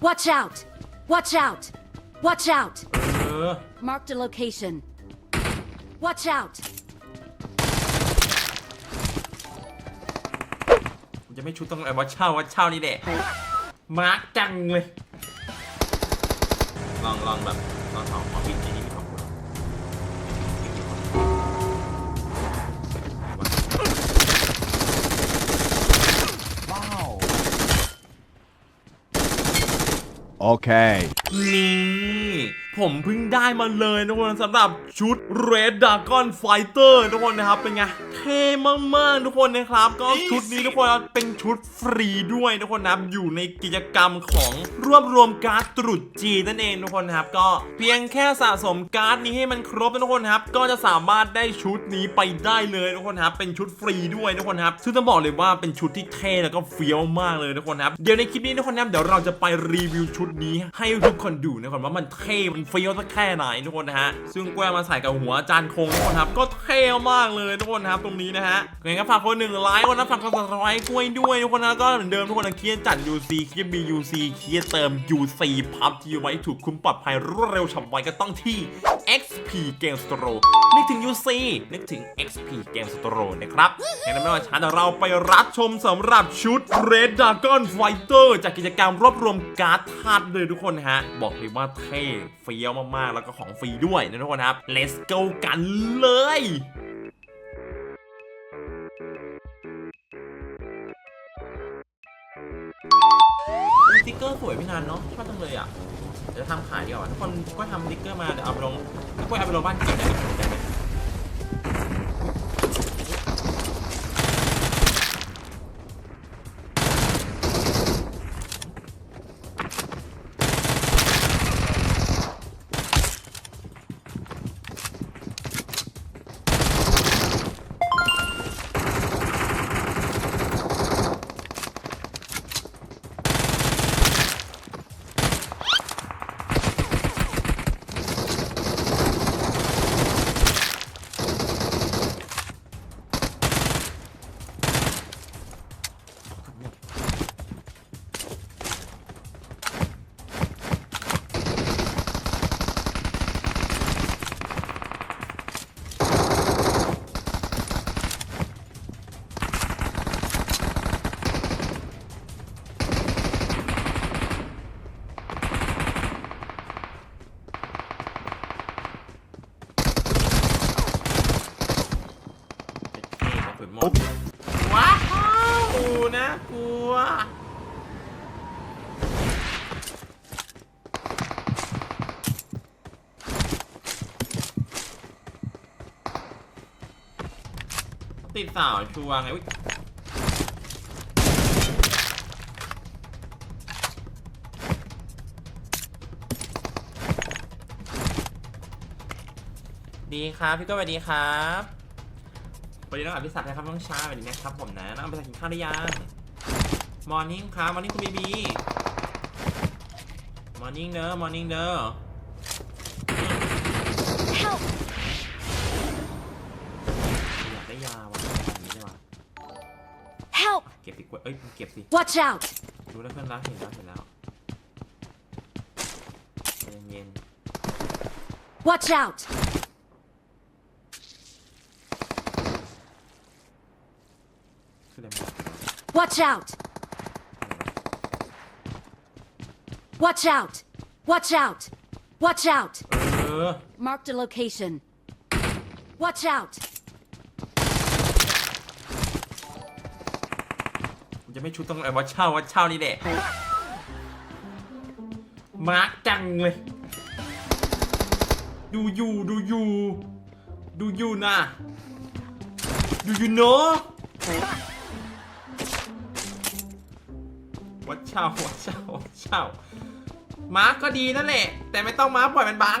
Watch out! Watch out! Watch out! เออ Marked a location. Watch out! ผมจะไม่ชุดต้องไอ้วัดเช่าวัดเช่านี่แหละมาร์กจังเลย ลองลองแบบ Okay. นี่ ผมเพิ่งได้มาเลยทุกคนสำหรับชุด Red Dragon Fighter ทุกคนนะครับเป็นไงเท่มากๆทุกคนนะครับก็ชุดนี้ทุกคนเป็นชุดฟรีด้วยทุกคนนะครับอยู่ในกิจกรรมของรวบรวมการ์ดตรุษจีนนั่นเองทุกคนนะครับก็เพียงแค่สะสมการ์ดนี้ให้มันครบทุกคนครับก็จะสามารถได้ชุดนี้ไปได้เลยทุกคนครับเป็นชุดฟรีด้วยทุกคนครับซึ่งต้องบอกเลยว่าเป็นชุดที่เท่แล้วก็เฟี้ยวมากเลยทุกคนครับเดี๋ยวในคลิปนี้ทุกคนนะครับเดี๋ยวเราจะไปรีวิวชุดนี้ให้ทุกคนดูนะครับว่ามันเท่มันเฟี้ยวสักแค่ไหนทุกคนนะฮะซึ่งกล้วยมาใส่กับหัวจานคงทุกคนครับก็เท่มากเลยทุกคนครับตรงนี้นะฮะงั้นก็ฝากคนหนึ่งไลค์คนนะฝากคนสไลค์กล้วยด้วยทุกคนนะก็เหมือนเดิมทุกคนนะเคลียร์จัด UC เคลียร์ BUC เคลียร์เติม UC พับที่ไว้ถูกคุ้มปลอดภัยรวดเร็วฉับไวก็ต้องที่ XP Game Store นึกถึง UC นึกถึง XP Game Store นะครับอย่างนั้นไม่ว่าช้าเดี๋ยวเราไปรับชมสำหรับชุด Red Dragon Fighter จากกิจกรรมรวบรวมการ์ดธาตุเลยทุกคนนะฮะบอกเลยว่าเท่เฟี้ยวมากๆ แล้วก็ของฟรีด้วยนะทุกคนครับ Let's go กันเลยสติ๊กเกอร์สวยพี่นันเนาะชอบจังเลยอะเดี๋ยวทำขายดีกว่าทุกคนก็ทำสติ๊กเกอร์มาเดี๋ยวเอาไปลงก็เอาไปลงบ้านกินได้ไหมได้ไหมเท่กระสุนหมดว้าวน่ากลัว ติดสาวชัวร์ไงอุ๊ยดีครับพี่ก็สวัสดีครับวัสดีน้องอภิศักดิ์นะครับน้องชาสวัสดีนะครับผมนะน้องอภิศักดิ์กินข้าวหรือยังมอร์นิ่งครับมอร์นิ่งคุณบีบีมอร์นิ่งเด้อมอร์นิ่งเด้อ ได้ยาว่ะแบบนี้ได้ว่ะ Help! เก็บสิกล้วยเอ้ยเก็บสิ Watch out! รู้แล้วเพื่อนรักเห็นแล้วเห็นแล้วใจเย็น Watch out! ๆคืออะไรมัน Watch out! Watch out! Watch out! Watch out! เออ Marked a location. Watch out! จะไม่ชุดต้องไอ้วัดเช่าวัดเช่านี่แหละมาร์กจังเลย ดูอยู่ดูอยู่ ดูอยู่นะ ดูอยู่เนาะวัดเช่าวัดเช่าวัดเช่ามาร์กก็ดีนั่นแหละ แต่ไม่ต้องมาร์กปล่อยมันบัง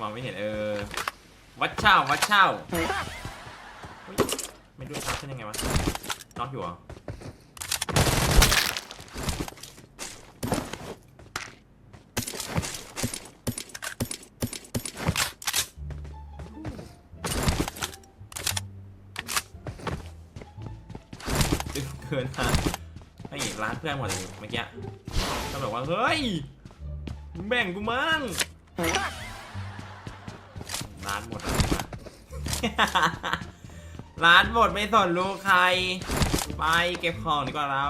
มองไม่เห็นเออ วัดเช่าวัดเช่าไม่ดูชัดขึ้นยังไงวะน็อกอยู่เหรอดึงเกินมาไอ้ร้านเพื่อนหมดเลยเมื่อกี้ก็แบบว่า เฮ้ยแบ่งกูมั่ง ร้านหมดแล้วนะร้านหมดไม่สนลูกใคร ไปเก็บของดีกว่าเรา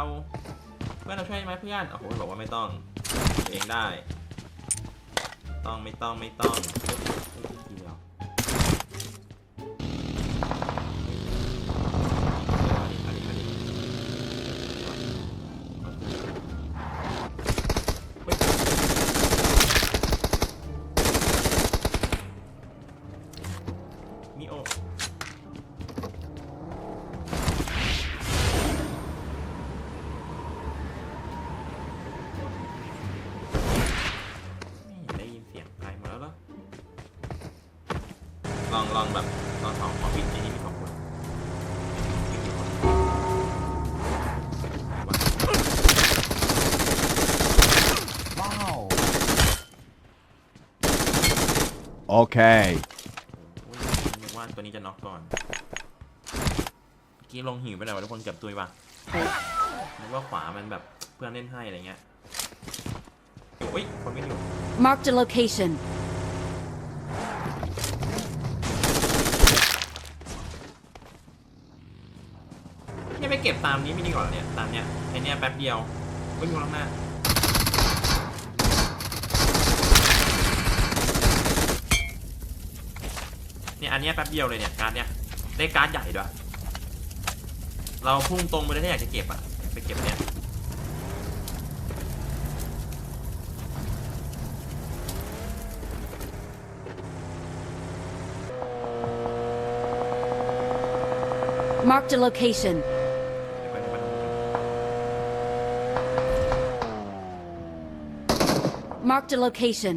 เพื่อนเราช่วยไหมเพื่อน โอ้โหบอกว่าไม่ต้องเองได้ ต้องไม่ต้องไม่ต้อง โอ้ยนึกว่าตัวนี้จะน็อกก่อนเมื่อกี้ลงหิวไปหน่อยวะทุกคนเกือบตุยว่ะนึกว่าขวามันแบบเพื่อนเล่นให้อะไรเงี้ยโอ้ยคนไม่อยู่ Marked a location. เนี่ยไปเก็บตามนี้ไม่ดีกว่าเหรอเนี่ยตามเนี้ยไอเนี้ยแป๊บเดียวไม่มีคนข้างหน้า เนี่ย อันเนี้ยแป๊บเดียวเลยเนี่ยการ์ดเนี้ยได้การ์ดใหญ่ด้วยเราพุ่งตรงไปเลยถ้าอยากจะเก็บอะไปเก็บอันเนี้ย Marked a location. เดี๋ยวไปเดี๋ยวไป Marked a location.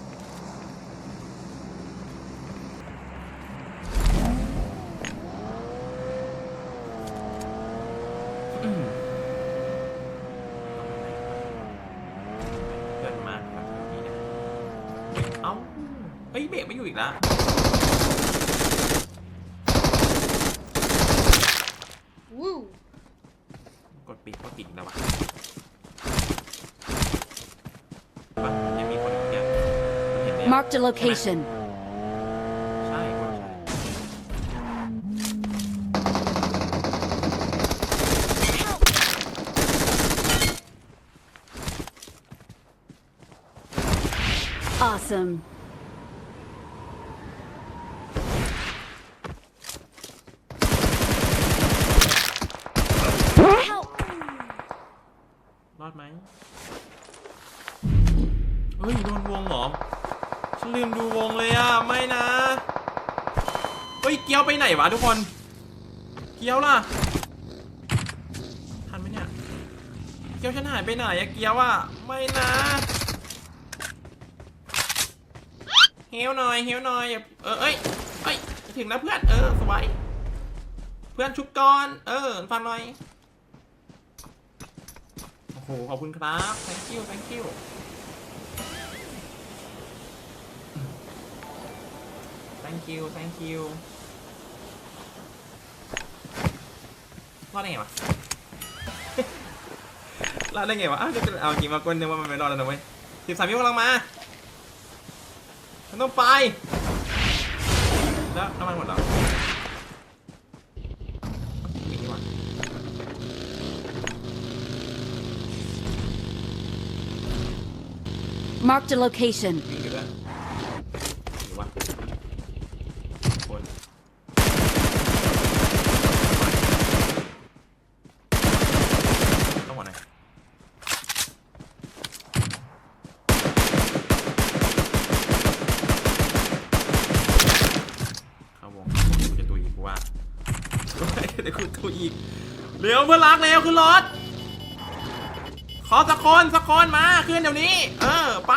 ปิดก็ปิดอีกแล้ววะวะยังมีคนอยู่เนี่ยมันเห็นไหมอะ Marked a location. ใช่คนใช่ Awesome. รอ ดไหมเฮ้ยโดนวงเหรอ ฉันลืมดูวงเลยอะ ไม่นะ เฮ้ย เกี้ยวไปไหนวะทุกคน เกี้ยวล่ะ ทันไหมเนี่ย เกี้ยวฉันหายไปไหนอะเกี้ยวอะไม่นะเฮลหน่อยเฮลหน่อย เออเอ้ยเอ้ย ถึงแล้วเพื่อน เออ สวย เพื่อนชุบก่อน เออ ฟังหน่อย โอ้โหขอบคุณครับ thank you thank you thank you thank you รอดได้ไงวะ รอดได้ไงวะ อ้าวจะเอาจริงมาก้นนึกว่ามันไม่รอดแล้วนะเว้ยสิบสามวิกำลังมามันต้องไป แล้วน้ำมันหมดแล้ว Marked a location. ขอสักคนสักคนมาขึ้นเดี๋ยวนี้ เออ ไป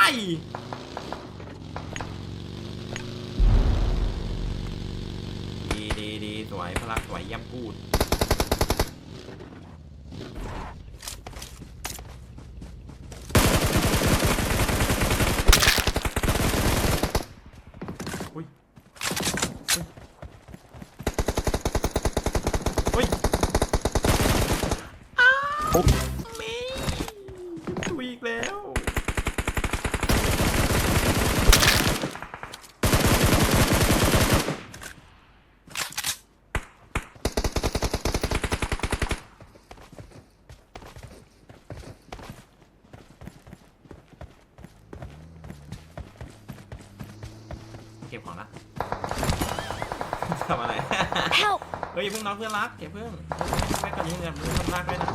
ดีดีดีสวยพลักสวยเยี่ยมกูด อุ้ย อุ้ยอ้าวมีตุยอีกแล้ว เก็บของละ ทำอะไร Help! เฮ้ยอย่าเพิ่ง น้องเพื่อนรักเก็บเพิ่งไม่ก่อนยังอย่าเพิ่งทำรักด้วยนะ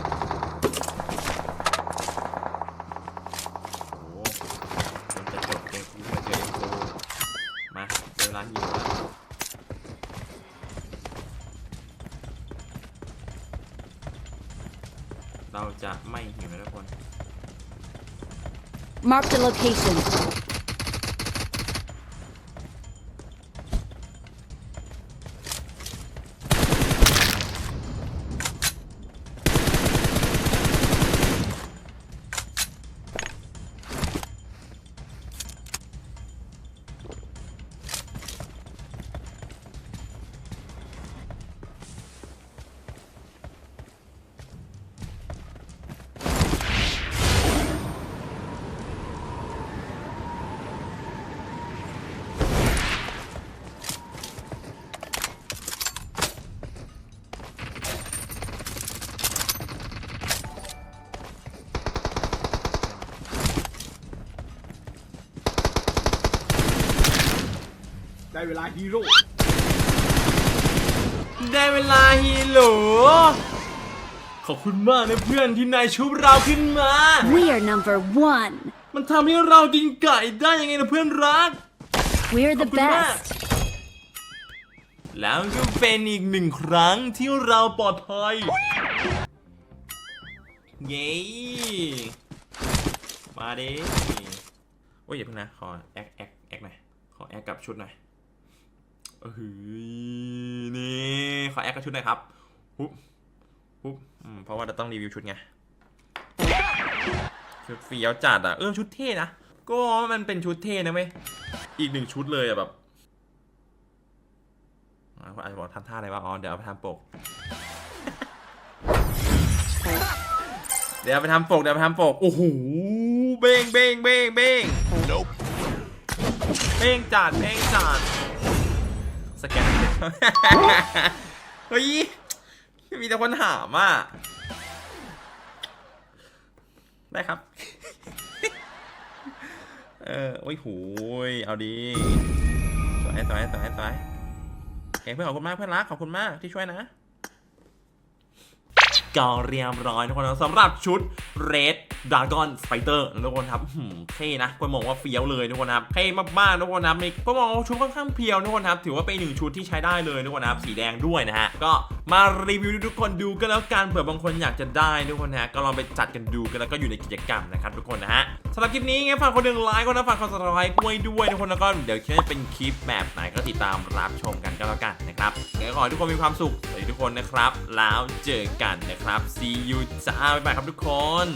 โอ้โหมันจะจบเกมกูมาเจอเอ็มโมาเจอร้านยิงแล้วเราจะไม่หิวนะทุกคน Marked a location. ได้เวลาฮีโร่ ได้เวลาฮีโร่ขอบคุณมากนะเพื่อนที่นายชุบเราขึ้นมา We are number one. มันทำให้เรากินไก่ได้ยังไงนะเพื่อนรัก We're the ขอบคุณมาก best. แล้วก็เป็นอีกหนึ่งครั้งที่เราปลอดภัย เย้ มาดิโอ้ยอย่าเพิ่งนะ ขอแอคแอคแอคหน่อย ขอแอคกับชุดหน่อย เอ้ยนี่ ขอแอคกับชุดหน่อยครับฮุบฮุบอืมเพราะว่าเราต้องรีวิวชุดไง ชุดเฟี้ยวจัดอะ เออชุดเท่นะ ก็มันเป็นชุดเท่นะเว้ย อีกหนึ่งชุดเลยอะแบบอ่าอาจจะบอกทำท่าอะไรวะอ๋อ เดี๋ยวเอาไปทำปก เดี๋ยวเอาไปทำปก เดี๋ยวเอาไปทำปก โอ้โห เบ้งเบ้งเบ้งเบ้งเบ้งจัดเบ้งจัด สแกนเฮ้ยมีแต่คนถามอะได้ครับ เออ โอ้ยโหยเอาดี สวยสวยสวยสวยโอเคเพื่อนขอบคุณมากเพื่อนรักขอบคุณมากที่ช่วยนะก็เรียบร้อยทุกคนนะสำหรับชุดเรด Red Dragon Fighter นะทุกคนครับเท่นะก็มองว่าเฟี้ยวเลยทุกคนครับเท่มากๆทุกคนครับนี่ก็มองว่าชุดค่อนข้างเพียวทุกคนครับถือว่าเป็นหนึ่งชุดที่ใช้ได้เลยทุกคนครับสีแดงด้วยนะฮะก็มารีวิวให้ทุกคนดูกันแล้วกันเผื่อบางคนอยากจะได้ทุกคนนะฮะก็ลองไปจัดกันดูกันแล้วก็อยู่ในกิจกรรมนะครับทุกคนนะฮะสำหรับคลิปนี้ไงฝากคนหนึ่งไลค์คนนะฝากคนสไลค์ด้วยด้วยทุกคนแล้วก็เดี๋ยวจะเป็นคลิปแบบไหนก็ติดตามรับชมกันก็แล้วกันนะครับงั้นขอให้ทุกคนมีความสุขสวัสดีทุกคนนะครับแล้วเจอกันนะครับ see you จ้าบ๊ายบายครับทุกคน